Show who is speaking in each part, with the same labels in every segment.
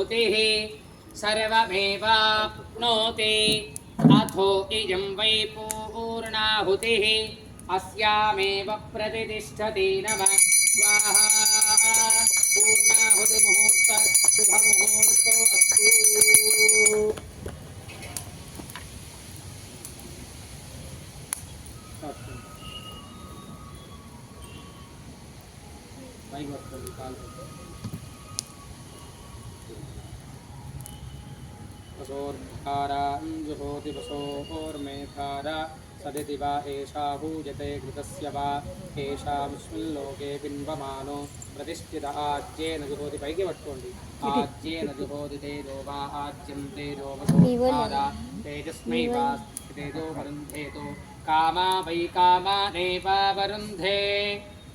Speaker 1: बुधिः सर्वमेवाप्नोति। अथो इयं वै पूर्णाहुतिः अस्यामेव प्रतिष्ठति नमः। अस्तु भाई बात कर वसोर्मेधारा सदिति वा एषा हूयते घृतस्य वा एषामुष्मिल्लोके बिम्बमानो प्रतिष्ठित आज्येन जुहोति పైకి పట్టుకోండి ఆజ్యేన జుహోతి తేజో వా ఆజ్యం తేజో వసోర్ధారా తేజస్మై వా తేజో వరుంధేతో కామా వై కామానేవ వరుంధే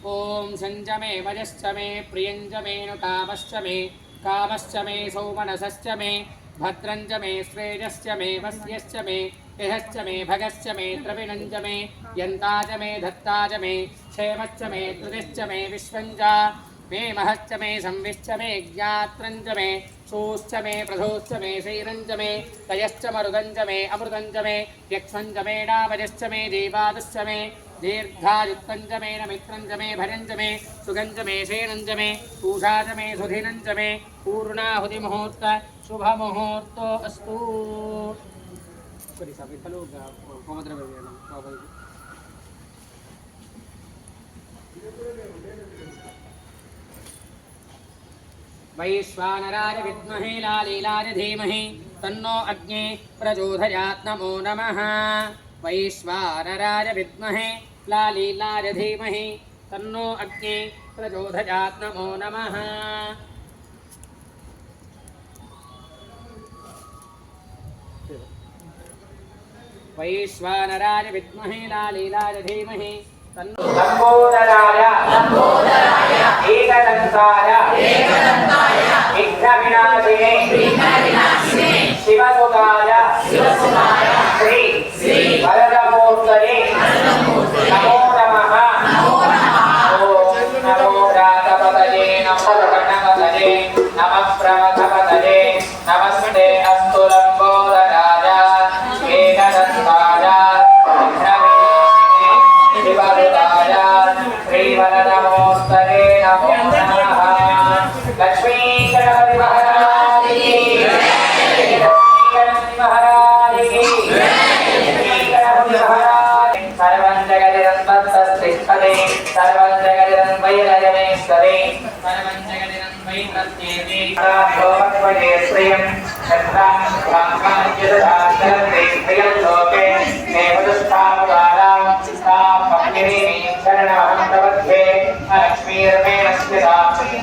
Speaker 1: ॐ सञ्च मे वजश्च मे प्रियञ्च मे नु कामश्च मे कामश्च भद्रं च मे श्रेयश्च मे वस्यश्च मे यहश्च मे भगश्च मे द्रविणं च मे यन्ता च मे धत्ता च मे क्षेमश्च मे कृतिश्च मे विश्वं च मे महश्च मे संविश्च मे ज्ञात्रं च मे सूश्च मे प्रधोश्च मे शैरं च मे तयश्च मरुदं च मे अमृतं च मे यक्षं च मे डामजश्च मे देवादश्च मे दीर्घायुक्तं च मे न मित्रं च मे भरं च मे सुगं च मे शैनं च मे पूषा च मे सुधिनं च मे पूर्णाहुतिमुहूर्त अस्तु। सबै खलु होमद्रव्यं वैश्वानराय विद्महे लालीलाय धीमहि, तन्नो अग्ने प्रचोदयात् नमो। नमः वैश्वानराय विद्महे लालीलाय धीमहि, तन्नो अग्ने प्रचोदयात् नमो नमः। వైశ్వానరాయ విద్మహే లాలీలాయ ధీమహి లంబోదరాయ లంబోదరాయ ఏకదంతాయ ఏకదంతాయ విఘ్న వినాశినే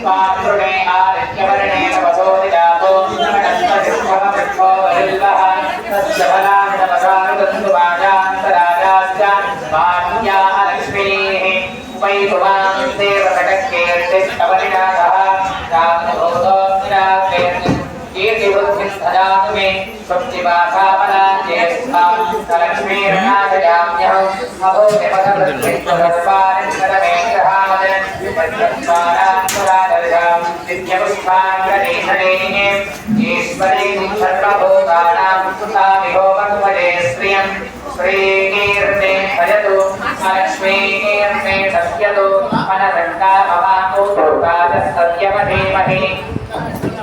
Speaker 1: पात्रुणे आदित्यवर्णे नवसोदिजातो नमस्तृष्वमृष्वो वरिल्वः तत्सफला नमसानुगन्तुमाजान्तराजाश्च वाण्याः लक्ष्मीः उपैरुवां देवकटकीर्तिस्तवनिना सह रामभूतो कीर्तिवृद्धिं भजामि मे स्वप्तिवासापदान्ते स्थां लक्ष्मीर्णाशयाम्यहम् अभो निपदवृद्धिं स्वदर्पारिन्दरमे गृहामदन् विपद्यत्वारान्तरा सर्वाङ्गरीशरेण्ये ईश्वरे सर्वभूतानां सुतामिहो भगवते श्रियं श्रीकीर्ते भजतु लक्ष्मीकीर्ते सत्यतु मनसङ्कामवाको दुर्गादस्तव्यमधीमहि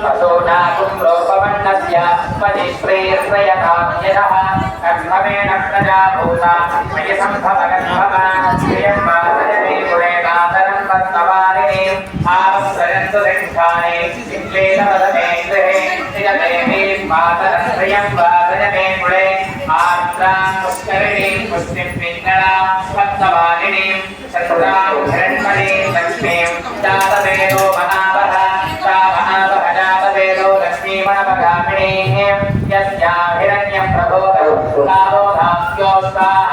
Speaker 1: पशूनाकुं लोपवन्नस्य परिश्रेयश्रयतां यतः कर्मवेण प्रजाभूता मयि सम्भवगन्भवा श्रियं वा सजने पुरेणातरं पद्मवारिणीम् आवसरन्तु सिंहाने वेदपदमेन्द्रे श्रियदेवी मातरश्रियं वादयते कुले आर्द्रां पुष्करिणीं पुष्टिं पिङ्गलां सप्तवालिनीं चतुरां हिरण्मणीं लक्ष्मीं जातवेदो महावः सा महावः जातवेदो लक्ष्मीमणपगामिणीः यस्या हिरण्यं प्रबोधो सावोधास्यो स्वाहा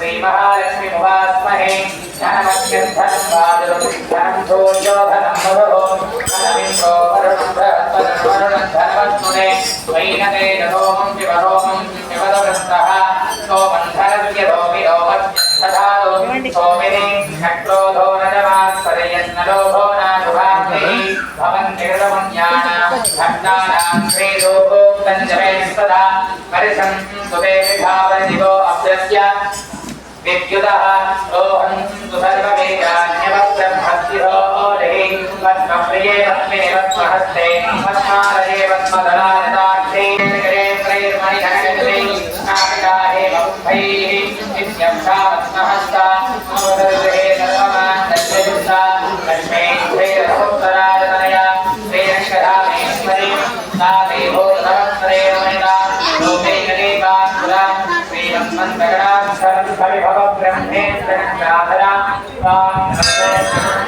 Speaker 1: त्रयं पुत्रा वयं श्रीदेवि देवता पद्माघने पद्मभूतो पद्माश्री पद्मसम्भवे त्वम्माहां भजस्व पद्माश्री मेणकोऽख्यं लभाभ्यहम् अश्वधारी चकोधारी धनधारी महाधने धनं मे कृपदां विद्युतः रोहं सर्ववेदान्यवत्रहस्तिरोरें पद्मप्रिये पद्मे पद्महस्ते पद्मारये पद्मधरारदाक्षे नगरे त्रैर्मणिहरे नामिकारे मुखैः नित्यम्भा पद्महस्ता नवदर्गहे सर्वमा दशयुक्ता लक्ष्मे त्रैरसुत्तरारतनया श्रीरक्षरामेश्वरी सा देवो नवत्रयो मणिका लोके नगेका पुरा श्रीरम्मन्तगणा सर्व परिभव ब्रह्मे ब्रह्माधरा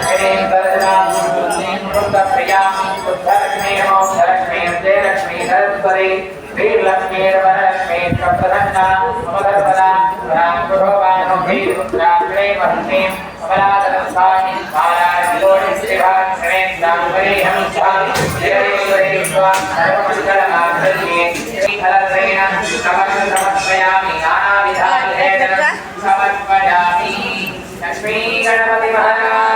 Speaker 1: ह्रीं वरदरा ह्रीं कृतप्रिया बुद्धलक्ष्मीर्मो धलक्ष्मीर्जयलक्ष्मीधरेश्वरी वीरलक्ष्मीर्वरलक्ष्मी प्रसन्ना ममधर्मदा रामगुरोवानो भीरुद्राग्रे वह्नीं कमलादलंसानि धाराणिकोटिश्रीभाग्रे दाम्बरे हंसा जयेश्वरी सर्वमङ्गलमाधुर्ये श्रीहरत्रेण समर्पयामि नानाविधा Sri Ganapati Maharaj.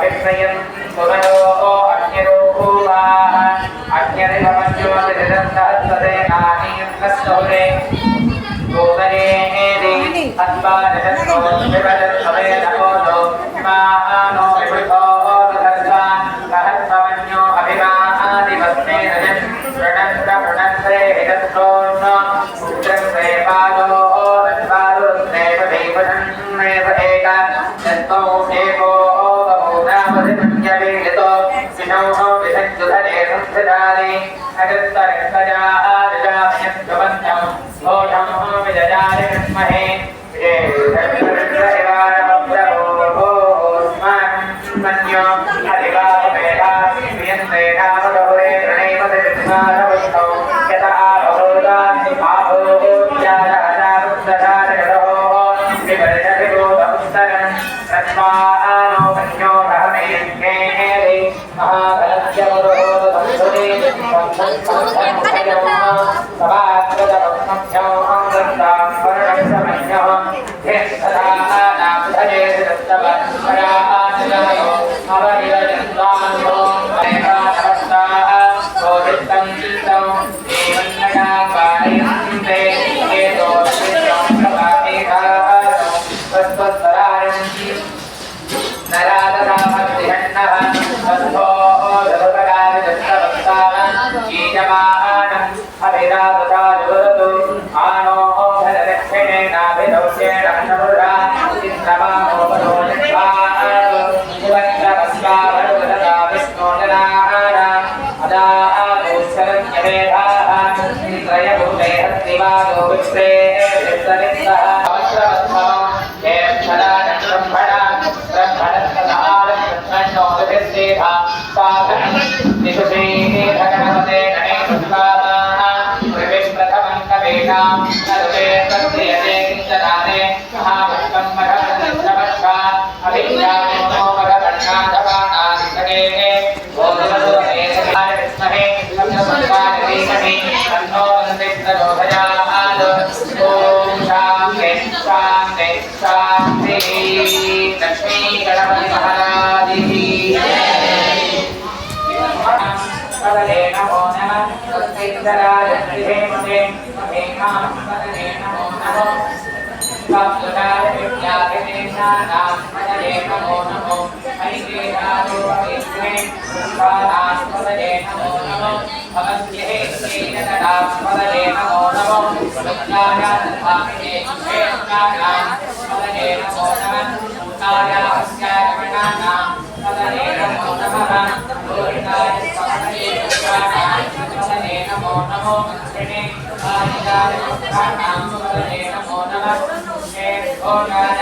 Speaker 1: अभिप्रयन् पुनरो अग्निरूपाः अग्निरिभवज्योतिरिदन्तहस्तदे नानीर्नस्तौरे गोदरेणि धरुतकारिदत्तवत्तान कीजमानम् పుష్పారాస్పదే నమో నమో భవత్యే శ్రీనగడాస్పదే నమో నమో లజ్జాయాస్వామినే శ్రేష్టాయాస్పదే నమో నమః భూతాయాస్యారమణానాం పదనే నమో నమః లోహితాయస్పదే పుష్పాణాం పదనే నమో నమో శ్రేణే ఆదిదాయ పుష్పాణాం పదనే నమో నమః శ్రేష్ఠోగాయ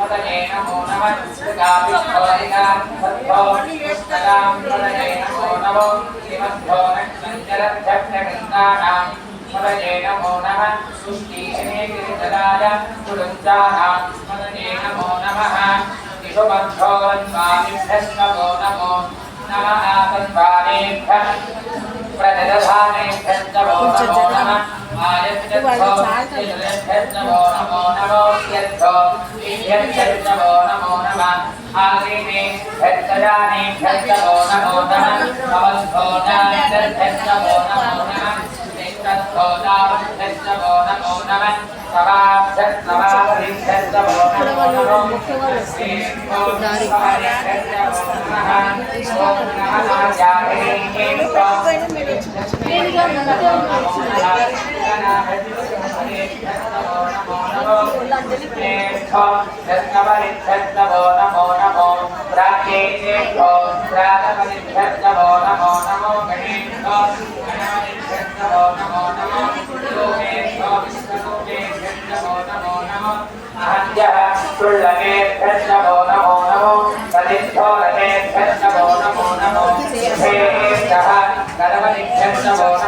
Speaker 1: మదనేన మోనవ మదనేన మోనవ సృష్టి అనేకరితరాయ కులంతానాం మదనేన మోనవ విభవద్ధోన్వామిభ్యస్మో నమో నమ ఆతన్వానేభ్య ప్రదధానేభ్య నమో నమో నమ నమో నమో पदले नमो नमो निकेन वे परिचराजारण्यानां पदले नमो नमः गाविष्ठोरिका सद्भो पुष्करां पदले नमो नमो श्रीमद्भो नक्षञ्जलभ्यक्षगन्धानां पदले नमो नमः सुष्टिशने गिरिधराय कुरुञ्जानां पदले नमो नमः विशुमध्वोन्वामिभ्यस्तमो नमो नमः तद्वारेभ्यः प्रदधानेभ्यस्तमो नमो नमः आयत्यर्थो यज्ञो नमो नमो नमो नमो प्राचेभ्यो प्रातपदिभ्यः नमो नमो नमो गणेभ्यो गणपतिभ्यः नमो नमो नमो लोकेभ्यो विश्वलोकेभ्यः नमो नमो नमो अहद्यः तुल्लकेभ्यः नमो नमो नमो कलिभ्यो रकेभ्यः नमो नमो नमो हेभ्यः गणपतिभ्यः नमो नमो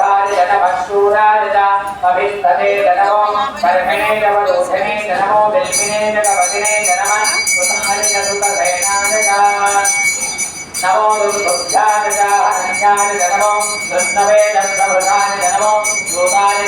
Speaker 1: అభిస్తదే నమో కర్మిణే నవరోధనే నమో బిల్మినే నవదినే నమః సుతాయ సుఖసేనాయ నమో దుర్భుభ్యాయ హన్యాయ నమో కృష్ణవే దత్తవృతాయ నమో భూతాయ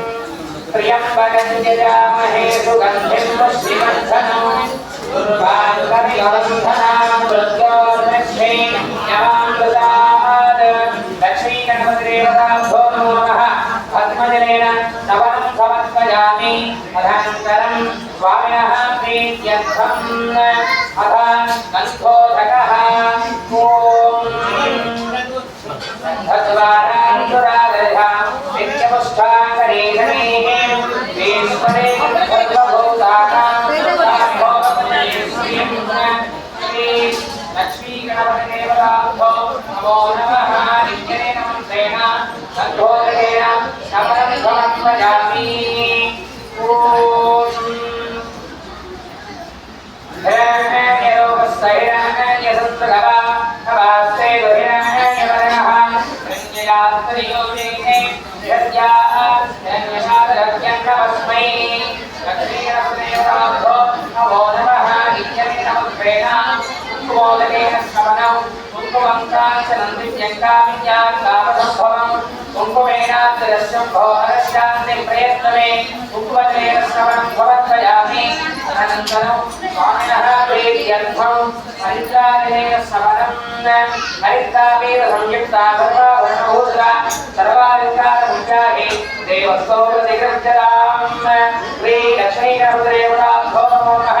Speaker 1: प्रियम्बगञ्जयामहे सुगन्धिं पुष्टिवर्धनम् दुर्भाग्यविवर्धनाम् वृद्धोर्लक्ष्मीयामृतात् लक्ष्मीगणपतिदेवताभ्यो नमो नः पद्मजलेन नवनं समर्पयामि अधान्तरं स्वामिनः प्रीत्यर्थम् अथ गन्धोधकः ॐ धत्वानान्तुरादधाम् नित्यपुष्टाङ्ग శ్రవణం భవత్వయామి అనంతరం స్వామినः ప్రీత్యర్థం హరిద్రాజనేన శ్రవణం హరిద్రావేద సంయుక్తా సర్వాభరణభూషా సర్వాలంకారముఖ్యాహి దేవస్తోరతిగృహ్యతాం శ్రీ లక్ష్మీగణపతిదేవతాభ్యో నమో నమః హరిద్రాజనేన శ్రవణం భవత్వయామి స్వామినः ప్రీత్యర్థం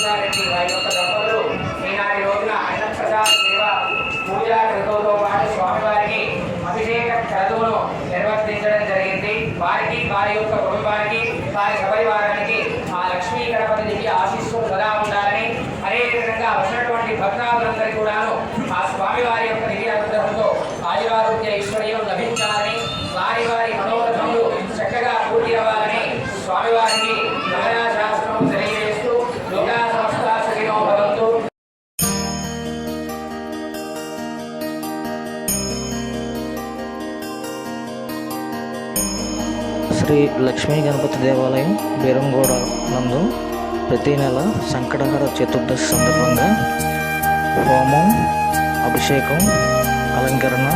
Speaker 1: అనుసారెడ్డి వారి యొక్క దంపతులు ఈనాటి రోజున అన్నప్రసాద సేవ పూజా క్రతువుతో పాటు స్వామివారికి అభిషేక క్రతువును నిర్వర్తించడం జరిగింది. వారికి వారి యొక్క కుటుంబానికి వారి సపరివారానికి ఆ
Speaker 2: శ్రీ లక్ష్మీ గణపతి దేవాలయం బీరంగూడ నందు ప్రతి నెల సంకటహర చతుర్దశి సందర్భంగా హోమం అభిషేకం అలంకరణ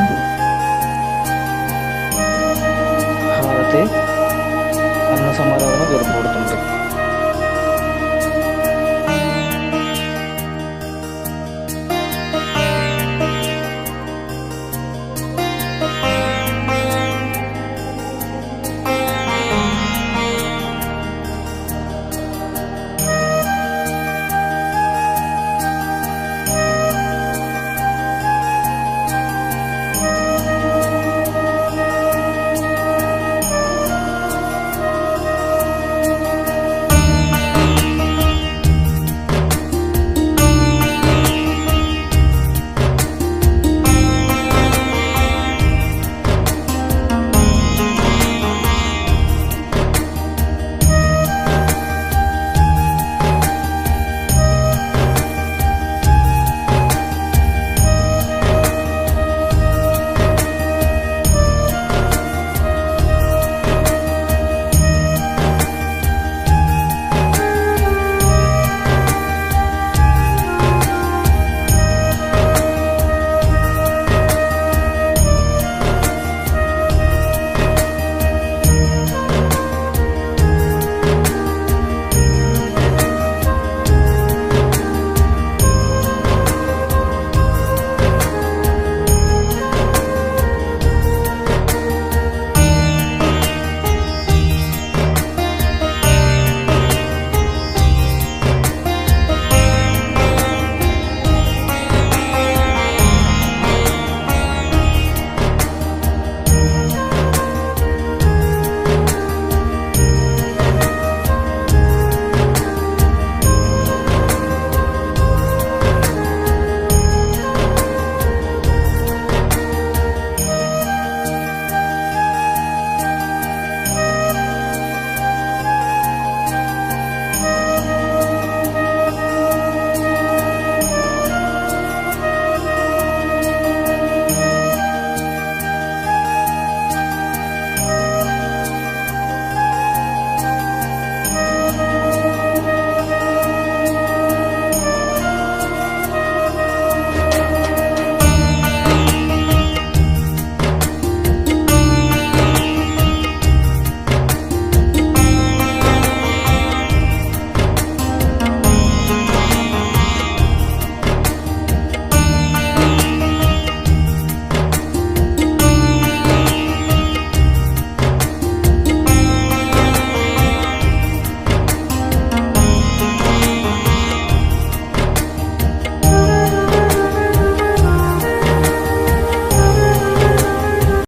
Speaker 2: హారతి అన్న సమారాధన జరుపుకుంటుంది.